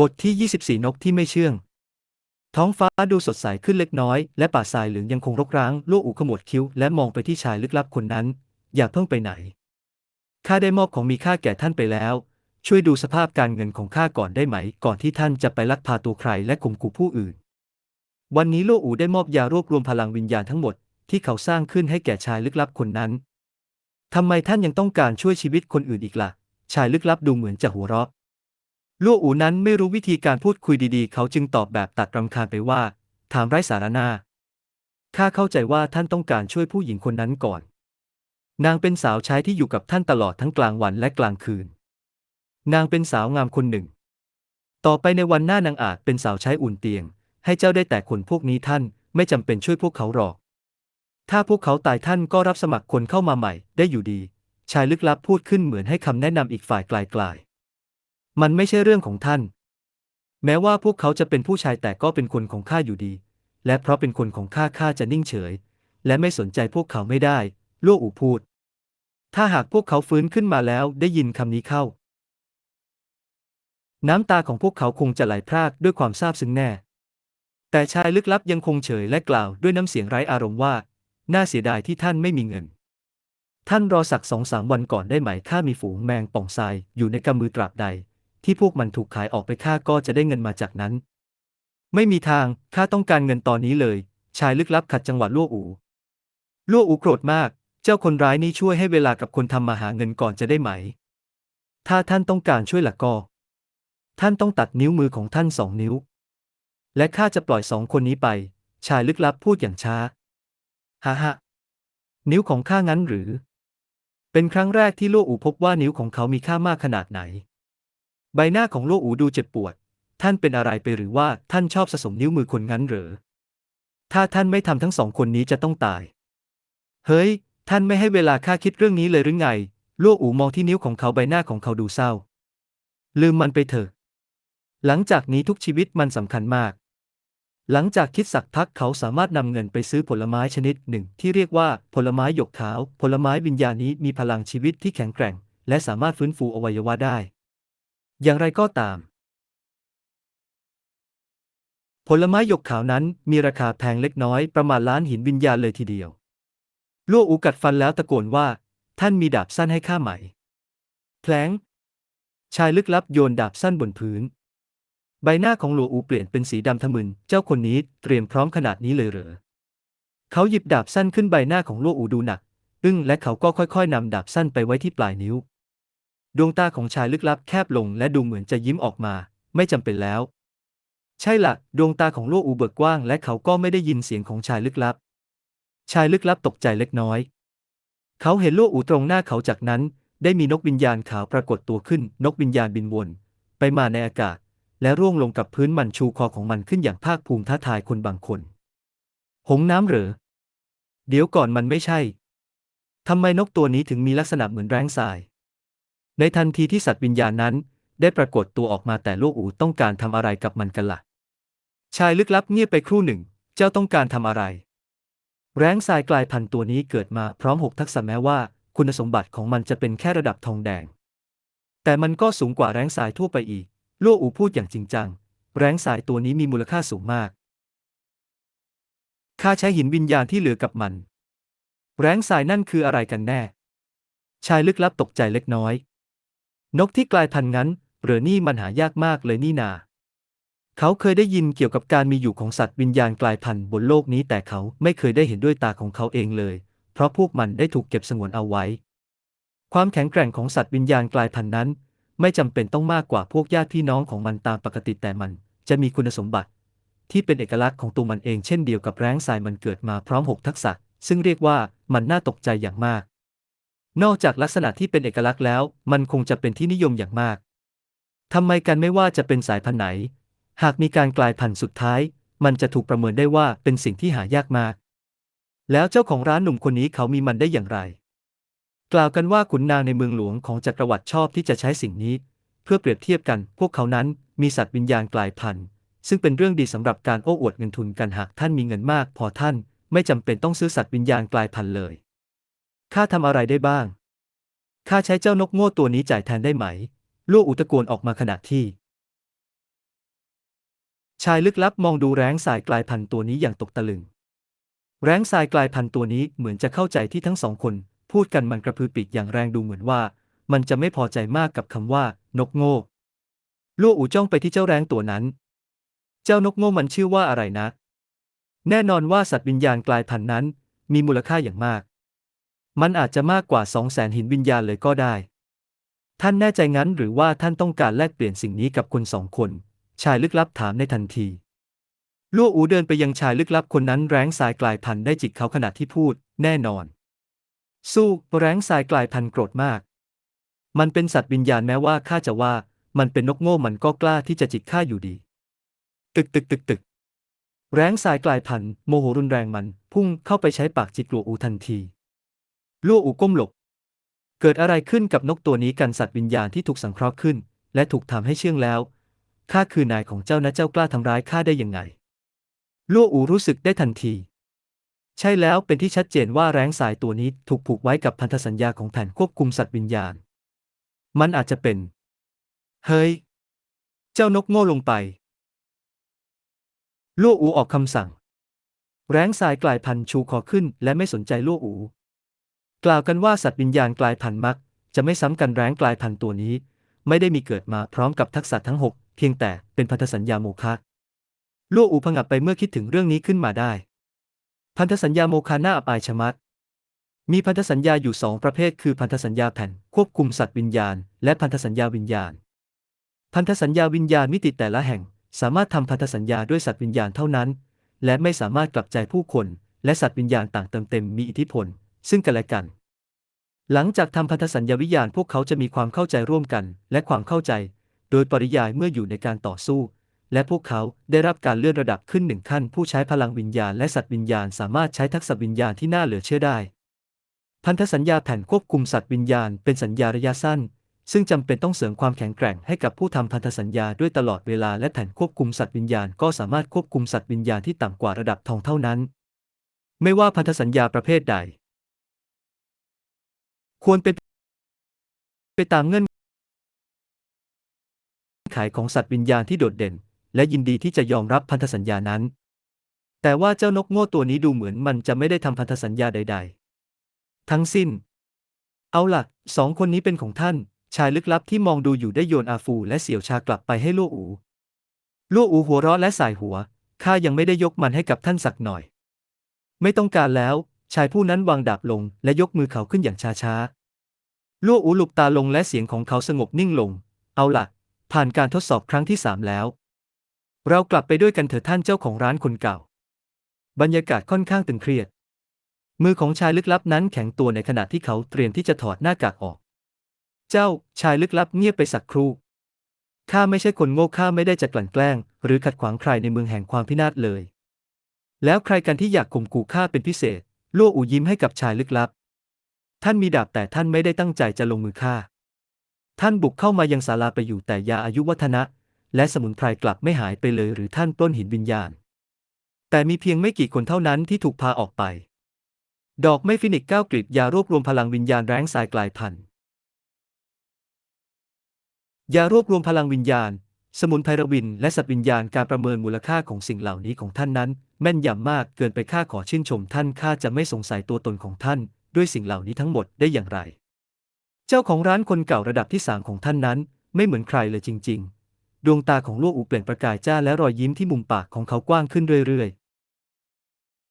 บทที่ 24 นกที่ไม่เชื่อง ท้องฟ้าดูสดใสขึ้นเล็กน้อย และป่าทรายเหลืองยังคงรกร้างโลกอูขมวดคิ้ว และมองไปที่ชายลึกลับคนนั้น อย่าเพิ่งไปไหน ข้าได้มอบของมีค่าแก่ท่านไปแล้ว ช่วยดูสภาพการเงินของข้าก่อนได้ไหม ก่อนที่ท่านจะไปลักพาตัวใครและข่มขู่ผู้อื่น วันนี้โลอูได้มอบยารวบรวมพลังวิญญาณทั้งหมดที่เขาสร้างขึ้นให้แก่ชายลึกลับคนนั้นทำไมท่านยังต้องการช่วยชีวิตคนอื่นอีกล่ะ ชายลึกลับดูเหมือนจะหัวเราะ ลั่วอูนั้นไม่รู้วิธีการพูดคุยดีๆ เขาจึงตอบแบบตัดรำคาญไปว่า ถามไร้สาระนาข้าเข้าใจว่าท่านต้องการช่วยผู้หญิงคนนั้นก่อน นางเป็นสาวใช้ที่อยู่กับท่านตลอดทั้งกลางวันและกลางคืน นางเป็นสาวงามคนหนึ่ง ต่อไปในวันหน้านางอาจเป็นสาวใช้อุ่นเตียง ให้เจ้าได้แต่คนพวกนี้ท่านไม่จำเป็นช่วยพวกเขาหรอก ถ้าพวกเขาตายท่านก็รับสมัครคนเข้ามาใหม่ ได้อยู่ดี ชายลึกลับพูดขึ้นเหมือนให้คำแนะนำอีกฝ่ายไกลๆ มันไม่ใช่เรื่องของท่าน แม้ว่าพวกเขาจะเป็นผู้ชายแต่ก็เป็นคนของข้าอยู่ดี และเพราะเป็นคนของข้าข้าจะนิ่งเฉย และไม่สนใจพวกเขาไม่ได้ลั่วอูพูด ถ้าหากพวกเขาฟื้นขึ้นมาแล้วได้ยินคำนี้เข้า น้ำตาของพวกเขาคงจะไหลพรากด้วยความซาบซึ้งแน่ แต่ชายลึกลับยังคงเฉยและกล่าวด้วยน้ำเสียงไร้อารมณ์ว่า น่าเสียดายที่ท่านไม่มีเงิน ท่านรอสักสองสามวันก่อนได้ไหมข้ามีฝูงแมงป่องทรายอยู่ในกำมือตราบใด ที่พวกมันถูกขายออกไปข้าก็จะได้เงินมาจากนั้น ไม่มีทางข้าต้องการเงินตอนนี้เลย ชายลึกลับขัดจังหวะลั่วอูลั่วอูโกรธมาก เจ้าคนร้ายนี้ช่วยให้เวลากับคนทำมาหาเงินก่อนจะได้ไหม ถ้าท่านต้องการช่วยหละก็ ท่านต้องตัดนิ้วมือของท่านสองนิ้ว และข้าจะปล่อยสองคนนี้ไป ชายลึกลับพูดอย่างช้าฮ่าฮะนิ้วของข้างั้นหรือ เป็นครั้งแรกที่โลอูพบว่านิ้วของเขามีค่ามากขนาดไหน ใบหน้าของโลอูดูเจ็บปวด ท่านเป็นอะไรไปหรือว่าท่านชอบสะสมนิ้วมือคนงั้นเหรอถ้าท่านไม่ทำทั้งสองคนนี้จะต้องตาย เฮ้ย ท่านไม่ให้เวลาข้าคิดเรื่องนี้เลยหรือไง โลอูมองที่นิ้วของเขาใบหน้าของเขาดูเศร้า ลืมมันไปเถอะ หลังจากนี้ทุกชีวิตมันสำคัญมาก หลังจากคิดสักพักเขาสามารถนำเงินไปซื้อผลไม้ชนิดหนึ่ง ที่เรียกว่าผลไม้หยกขาว ผลไม้วิญญาณนี้มีพลังชีวิตที่แข็งแกร่ง และสามารถฟื้นฟูอวัยวะได้ อย่างไรก็ตาม ผลไม้หยกขาวนั้นมีราคาแพงเล็กน้อยประมาณล้านหินวิญญาณเลยทีเดียวลั่วอูกัดฟันแล้วตะโกนว่า ท่านมีดาบสั้นให้ข้าไหมแผลงชายลึกลับโยนดาบสั้นบนพื้น ใบหน้าของหลวอูเปลี่ยนเป็นสีดำทะมึน เจ้าคนนี้เตรียมพร้อมขนาดนี้เลยเหรอ เขาหยิบดาบสั้นขึ้นใบหน้าของหลวอูดูหนัก อึ้งและเขาก็ค่อยๆนำดาบสั้นไปไว้ที่ปลายนิ้ว ดวงตาของชายลึกลับแคบลงและดูเหมือนจะยิ้มออกมา ไม่จำเป็นแล้ว ใช่ละดวงตาของหลวอูเบิกกว้าง และเขาก็ไม่ได้ยินเสียงของชายลึกลับ ชายลึกลับตกใจเล็กน้อย เขาเห็นหลวอูตรงหน้าเขาจากนั้น ได้มีนกวิญญาณขาวปรากฏตัวขึ้น นกวิญญาณบินวน ไปมาในอากาศ และร่วงลงกับพื้นมันชูคอของมันขึ้นอย่างภาคภูมิท้าทายคนบางคน หงส์น้ำเหรอ เดี๋ยวก่อนมันไม่ใช่ทำไมนกตัวนี้ถึงมีลักษณะเหมือนแร้งทราย ในทันทีที่สัตว์วิญญาณนั้น ได้ปรากฏตัวออกมาแต่โลกอูต้องการทำอะไรกับมันกันละ่ะ ชายลึกลับเงียบไปครู่หนึ่ง เจ้าต้องการทำอะไร แร้งทรายกลายพันธุ์ตัวนี้เกิดมาพร้อมหกทักษะแม้ว่า คุณสมบัติของมันจะเป็นแค่ระดับทองแดง แต่มันก็สูงกว่าแร้งทรายทั่วไปอีกโลอูพูดอย่างจริงจัง แร้งทรายตัวนี้มีมูลค่าสูงมากข้าใช้หินวิญญาณที่เหลือกับมัน แร้งทรายนั่นคืออะไรกันแน่ ชายลึกลับตกใจเล็กน้อย นกที่กลายพันธุ์งั้นเหรือนี่มันหายากมากเลยนี่นา เขาเคยได้ยินเกี่ยวกับการมีอยู่ของสัตว์วิญญาณกลายพันธุ์บนโลกนี้แต่เขาไม่เคยได้เห็นด้วยตาของเขาเองเลย เพราะพวกมันได้ถูกเก็บสงวนเอาไว้ ความแข็งแกร่งของสัตว์วิญญาณกลายพันธุ์นั้น ไม่จำเป็นต้องมากกว่าพวกญาติพี่น้องของมันตามปกติแต่มัน จะมีคุณสมบัติ ที่เป็นเอกลักษณ์ของตัวมันเองเช่นเดียวกับแร้งทรายมันเกิดมาพร้อมหกทักษะ ซึ่งเรียกว่ามันน่าตกใจอย่างมาก นอกจากลักษณะที่เป็นเอกลักษณ์แล้ว มันคงจะเป็นที่นิยมอย่างมาก ทำไมกันไม่ว่าจะเป็นสายพันธุ์ไหน หากมีการกลายพันธุ์สุดท้าย มันจะถูกประเมินได้ว่าเป็นสิ่งที่หายากมาก แล้วเจ้าของร้านหนุ่มคนนี้เขามีมันได้อย่างไร กล่าวกันว่าขุนนางในเมืองหลวงของจักรวรรดิชอบที่จะใช้สิ่งนี้ เพื่อเปรียบเทียบกัน พวกเขานั้นมีสัตว์วิญญาณกลายพันธุ์ ซึ่งเป็นเรื่องดีสำหรับการโอ้อวดเงินทุนกันหากท่านมีเงินมาก พอท่านไม่จำเป็นต้องซื้อสัตว์วิญญาณกลายพันธุ์เลย ข้าทำอะไรได้บ้าง ข้าใช้เจ้านกโง่ตัวนี้จ่ายแทนได้ไหม ลูกอุตะโกนออกมาขณะที่ ชายลึกลับมองดูแร้งสายกลายพันธุ์ตัวนี้อย่างตกตะลึง แร้งทรายกลายพันธุ์ตัวนี้เหมือนจะเข้าใจที่ทั้งสองคน พูดกันมันกระพือปีกอย่างแรงดูเหมือนว่า มันจะไม่พอใจมากกับคำว่า นกโง่ลั่อูจ้องไปที่เจ้าแร้งตัวนั้น เจ้านกโง่มันชื่อว่าอะไรนะ แน่นอนว่าสัตว์วิญญาณกลายพันธุ์นั้น มีมูลค่าอย่างมาก มันอาจจะมากกว่าสองแสนหินวิญญาณเลยก็ได้ ท่านแน่ใจงั้นหรือว่าท่านต้องการแลกเปลี่ยนสิ่งนี้กับคนสองคน ชายลึกลับถามในทันทีลั่วอูเดินไปยังชายลึกลับคนนั้นแร้งสายกลายพันธุ์ได้จิกเขาขณะที่พูด แน่นอน สู้แร้งสายกลายพันธุ์โกรธมาก มันเป็นสัตว์วิญญาณแม้ว่าข้าจะว่า มันเป็นนกโง่มันก็กล้าที่จะจิกข้าอยู่ดี ตึกตึกตึกตึกแร้งสายกลายพันธุ์โมโหรุนแรงมัน พุ่งเข้าไปใช้ปากจิกลัวอูทันที ลั่วอูก้มหลบ เกิดอะไรขึ้นกับนกตัวนี้กันสัตว์วิญญาณที่ถูกสังเคราะห์ขึ้น และถูกทำให้เชื่องแล้วข้าคือนายของเจ้านะเจ้ากล้าทำร้ายข้าได้ยังไงลั่วอูรู้สึกได้ทันที ใช่แล้วเป็นที่ชัดเจนว่าแร้งสายตัวนี้ถูกผูกไว้กับพันธสัญญาของแผนควบคุมสัตว์วิญญาณ มันอาจจะเป็น เฮ้ย เจ้านกโง่ลงไปลั่วอูออกคำสั่ง แร้งสายกลายพันธุ์ชูคอขึ้นและไม่สนใจลั่วอู กล่าวกันว่าสัตว์วิญญาณกลายพันธุ์มัก จะไม่ซ้ำกันแร้งกลายพันธุ์ตัวนี้ ไม่ได้มีเกิดมาพร้อมกับทักษะทั้งหกเพียงแต่เป็นพันธสัญญาโมฆะล่วอูผงับไปเมื่อคิดถึงเรื่องนี้ขึ้นมาได้ พันธสัญญาโมฆะน่าอับอายชะมัด มีพันธสัญญาอยู่สองประเภท คือพันธสัญญาแผ่นควบคุมสัตว์วิญญาณ และพันธสัญญาวิญญาณ พันธสัญญาวิญญาณมิติแต่ละแห่ง สามารถทำพันธสัญญาด้วยสัตว์วิญญาณเท่านั้น และไม่สามารถกลับใจผู้คน และสัตว์วิญญาณต่างเติมเต็มมีอิทธิพล ซึ่งกันและกัน หลังจากทำพันธสัญญาวิญญาณพวกเขาจะมีความเข้าใจร่วมกัน และความเข้าใจ โดยปริยายเมื่ออยู่ในการต่อสู้ และพวกเขาได้รับการเลื่อนระดับขึ้นหนึ่งขั้น ผู้ใช้พลังวิญญาณและสัตว์วิญญาณสามารถใช้ทักษะวิญญาณที่น่าเหลือเชื่อได้ พันธสัญญาแผ่นควบคุมสัตว์วิญญาณเป็นสัญญาระยะสั้นซึ่งจำเป็นต้องเสริมความแข็งแกร่งให้กับผู้ทำพันธสัญญาด้วยตลอดเวลาและแผ่นควบคุมสัตว์วิญญาณก็สามารถควบคุมสัตว์วิญญาณที่ต่ำกว่าระดับทองเท่านั้น ไม่ว่าพันธสัญญาประเภทใด ควรเป็นไปตามเงื่อนไขของสัตว์วิญญาณที่โดดเด่น และยินดีที่จะยอมรับพันธสัญญานั้น แต่ว่าเจ้านกโง่ตัวนี้ดูเหมือนมันจะไม่ได้ทำพันธสัญญาใด ๆ ทั้งสิ้น เอาล่ะสองคนนี้เป็นของท่าน ชายลึกลับที่มองดูอยู่ได้โยนอาฟูและเสี่ยวชากลับไปให้ลู่อูลู่อูหัวเราะและสายหัวข้ายังไม่ได้ยกมันให้กับท่านสักหน่อย ไม่ต้องการแล้ว ชายผู้นั้นวางดาบลงและยกมือเขาขึ้นอย่างช้าๆลู่อูหลุบตาลงและเสียงของเขาสงบนิ่งลง เอาล่ะผ่านการทดสอบครั้งที่สามแล้ว เรากลับไปด้วยกันเถอะท่านเจ้าของร้านคนเก่า บรรยากาศค่อนข้างตึงเครียด มือของชายลึกลับนั้นแข็งตัวในขณะที่เขาเตรียมที่จะถอดหน้ากากออก เจ้าชายลึกลับเงียบไปสักครู่ข้าไม่ใช่คนโง่ข้าไม่ได้จะกลั่นแกล้ง หรือขัดขวางใครในเมืองแห่งความพินาศเลย แล้วใครกันที่อยากข่มขู่ข้าเป็นพิเศษ ลั่วอูยิ้มให้กับชายลึกลับ ท่านมีดาบแต่ท่านไม่ได้ตั้งใจจะลงมือฆ่า ท่านบุกเข้ามายังศาลาไปอยู่แต่ยาอายุวัฒนะ และสมุนไพรกลับไม่หายไปเลยหรือท่านปล้นหินวิญญาณ แต่มีเพียงไม่กี่คนเท่านั้นที่ถูกพาออกไป ดอกไม่ฟินิกก้าวกลิบยารวบรวมพลังวิญญาณแร้งสายกลายพันธุ์ยารวบรวมพลังวิญญาณ สมุนไพรวินและสัตว์วิญญาณการประเมินมูลค่าของสิ่งเหล่านี้ของท่านนั้น แม่นยำมากเกินไปข้าขอชื่นชมท่านข้าจะไม่สงสัยตัวตนของท่าน ด้วยสิ่งเหล่านี้ทั้งหมดได้อย่างไร เจ้าของร้านคนเก่าระดับที่สามของท่านนั้น ไม่เหมือนใครเลยจริง ๆ ดวงตาของลูกอูเปล่งประกายจ้าและรอยยิ้มที่มุมปากของเขากว้างขึ้นเรื่อยๆ